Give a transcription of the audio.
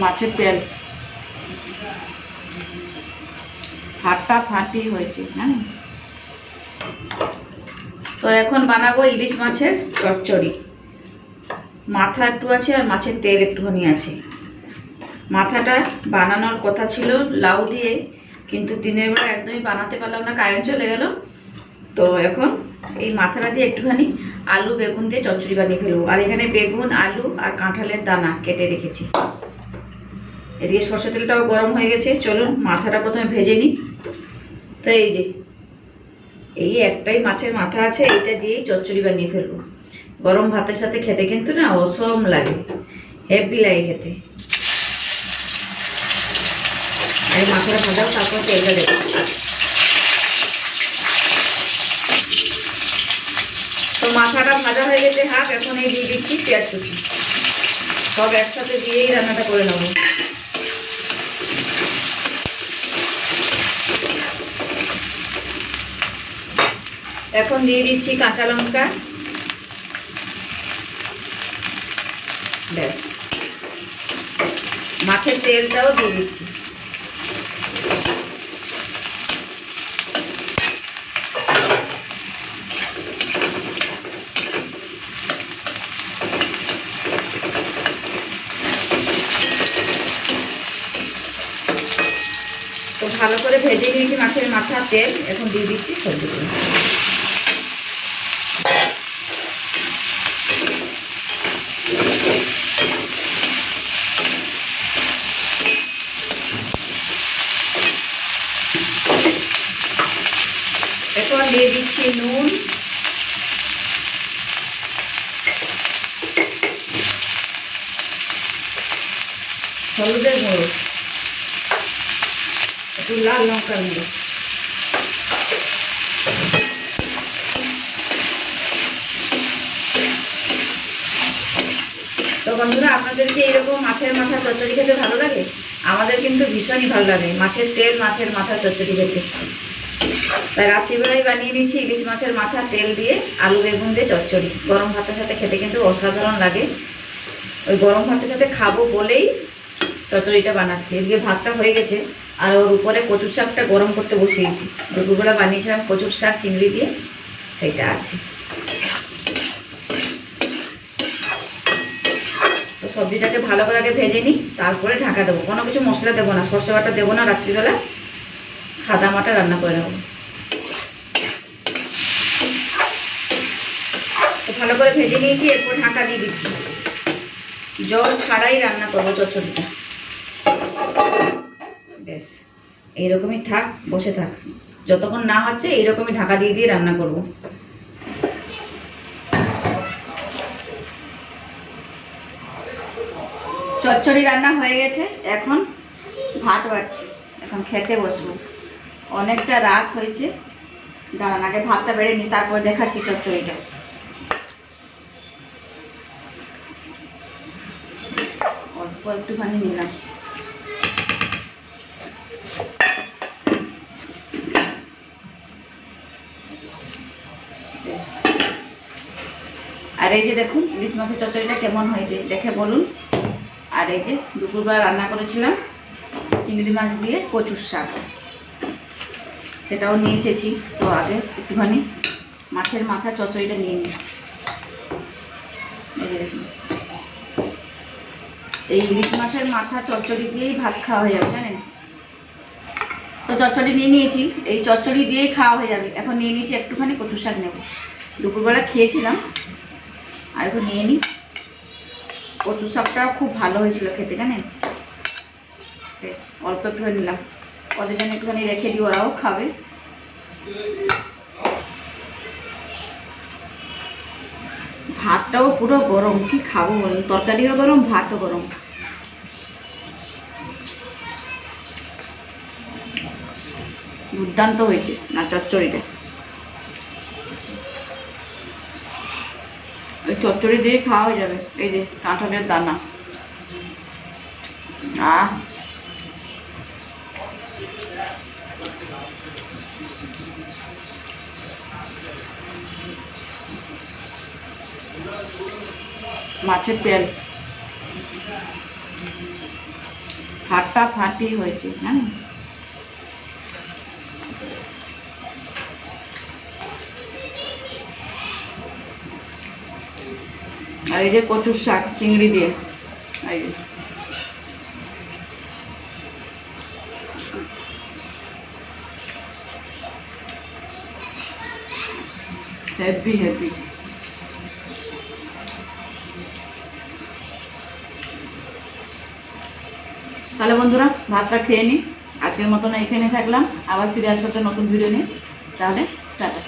মাছের তেল। ফাটা ফাটি হয়েছে হ্যাঁ তো এখন বানাবো ইলিশ মাছের চচ্চড়ি। মাথা একটু আছে আর মাছের তেল একটুখানি আছে। মাথাটা বানানোর কথা ছিল লাউ দিয়ে, কিন্তু দিনের বেলা একদমই বানাতে পারলাম না, কারেন্ট চলে গেল। তো এখন এই মাথাটা দিয়ে একটুখানি আলু, বেগুন দিয়ে চচ্চড়ি বানিয়ে ফেলব। আর এখানে বেগুন, আলু আর কাঁঠালের দানা কেটে রেখেছি। এদিকে সর্ষে তেলটাও গরম হয়ে গেছে। চলুন মাথাটা প্রথমে ভেজে নিই। তো এই যে, এই একটাই মাছের মাথা আছে, এইটা দিয়েই চচ্চড়ি বানিয়ে ফেলব। গরম ভাতের সাথে খেতে কিন্তু না অসম লাগে, হেভি লাগে খেতে। আর মাথাটা ভাজাও, তারপর তেলটা দেবো। তো মাথাটা ভাজা হয়ে গেছে হাফ এখন এই দিয়ে দিচ্ছি পেঁয়াজ কুচি। সব একসাথে দিয়েই রান্নাটা করে নেব। এখন দিয়ে দিচ্ছি কাঁচা লঙ্কা। ব্যাস। মাছের তেলটাও দিয়ে দিচ্ছি তো ভালো করে ভেজে নিয়েছি মাছের মাথা তেল। এখন দিয়ে দিচ্ছি সবজিগুলো এখন দিয়ে দিচ্ছি নুন। হলুদের গুঁড়ো। একটু লাল লঙ্কার গুঁড়ো। তো বন্ধুরা, আপনাদেরকে এইরকম মাছের মাথা চচ্চড়ি খেতে ভালো লাগে? আমাদের কিন্তু ভীষণই ভালো লাগে মাছের তেল, মাছের মাথা চচ্চড়ি খেতে। তাই রাত্রিবেলায় বানিয়ে নিচ্ছি ইলিশ মাছের মাথা তেল দিয়ে আলু বেগুন দিয়ে চচ্চড়ি। গরম ভাতের সাথে খেতে কিন্তু অসাধারণ লাগে। ওই গরম ভাতের সাথে খাব বলেই চচ্চড়িটা বানাচ্ছি। এদিকে ভাতটা হয়ে গেছে। আর ওর উপরে কচুর শাকটা গরম করতে বসিয়েছি। দুপুরবেলা বানিয়েছিলাম কচুর শাক, চিংড়ি দিয়ে, সেইটা আছে। তো সবজিটাকে ভালো করে আগে ভেজে নিই, তারপরে ঢাকা দেবো। কোনো কিছু মশলা দেবো না, সর্ষে বাটা দেবো না, রাত্রিবেলা সাদা মাটা রান্না করে নেব। ভালো করে ভেজে নিয়েছি, এরপর ঢাকা দিয়ে দিচ্ছি। জল ছাড়াই রান্না করব চচ্চড়িটা। বেশ এইরকমই থাক, বসে থাক। যতক্ষণ না হচ্ছে, এইরকমই ঢাকা দিয়ে দিয়ে রান্না করব। চচ্চড়ি রান্না হয়ে গেছে, এখন ভাত বাড়ছি এখন খেতে বসবো। অনেকটা রাত হয়েছে। দাঁড়ান, আগে ভাতটা বেড়ে নি তারপর দেখাচ্ছি চচ্চড়িটা। অল্প একটুখানি নিলাম বেশ। আর এই যে দেখুন, ইলিশ মাছের চচ্চড়িটা কেমন হয়েছে, দেখে বলুন। আর এই যে দুপুরবেলা রান্না করেছিলাম চিংড়ি মাছ দিয়ে কচুর শাক। সেটাও নিয়ে এসেছি। তো আগে একটুখানি মাছের মাথা চচ্চড়িটা নিয়ে নিই। এই ইলিশ মাছের মাথা চচ্চড়ি দিয়েই ভাত খাওয়া হয়ে যাবে, জানেন? তো চচ্চড়ি নিয়ে নিয়েছি। এই চচ্চড়ি দিয়েই খাওয়া হয়ে যাবে। এখন নিয়ে নিয়েছি একটুখানি কচু শাক নেব। দুপুরবেলা খেয়েছিলাম। আর একটু নিয়ে নিই কচু শাকটাও খুব ভালো হয়েছিল খেতে, জানেন? বেশ, অল্প একটু নিলাম। ওদের জন্য একটুখানি রেখে দিই, ওরাও খাবে। ভাতটাও পুরো গরম, কি খাব বলুন? তরকারিও গরম, ভাতও গরম। দুর্দান্ত হয়েছে, না, চচ্চড়িটা। চচ্চড়ি দিয়ে খাওয়া হয়ে যাবে। এই যে কাঁঠালের দানা। আহ। মাছের তেল। ফাটা ফাটি হয়েছে হ্যাঁ আর এই যে কচুর শাক, চিংড়ি দিয়ে। হেভি হেভি তাহলে বন্ধুরা, ভাতটা খেয়ে নিই আজকের মতন এখানে থাকলাম। আবার ফিরে আসব নতুন ভিডিও নিয়ে। তাহলে, টাটা।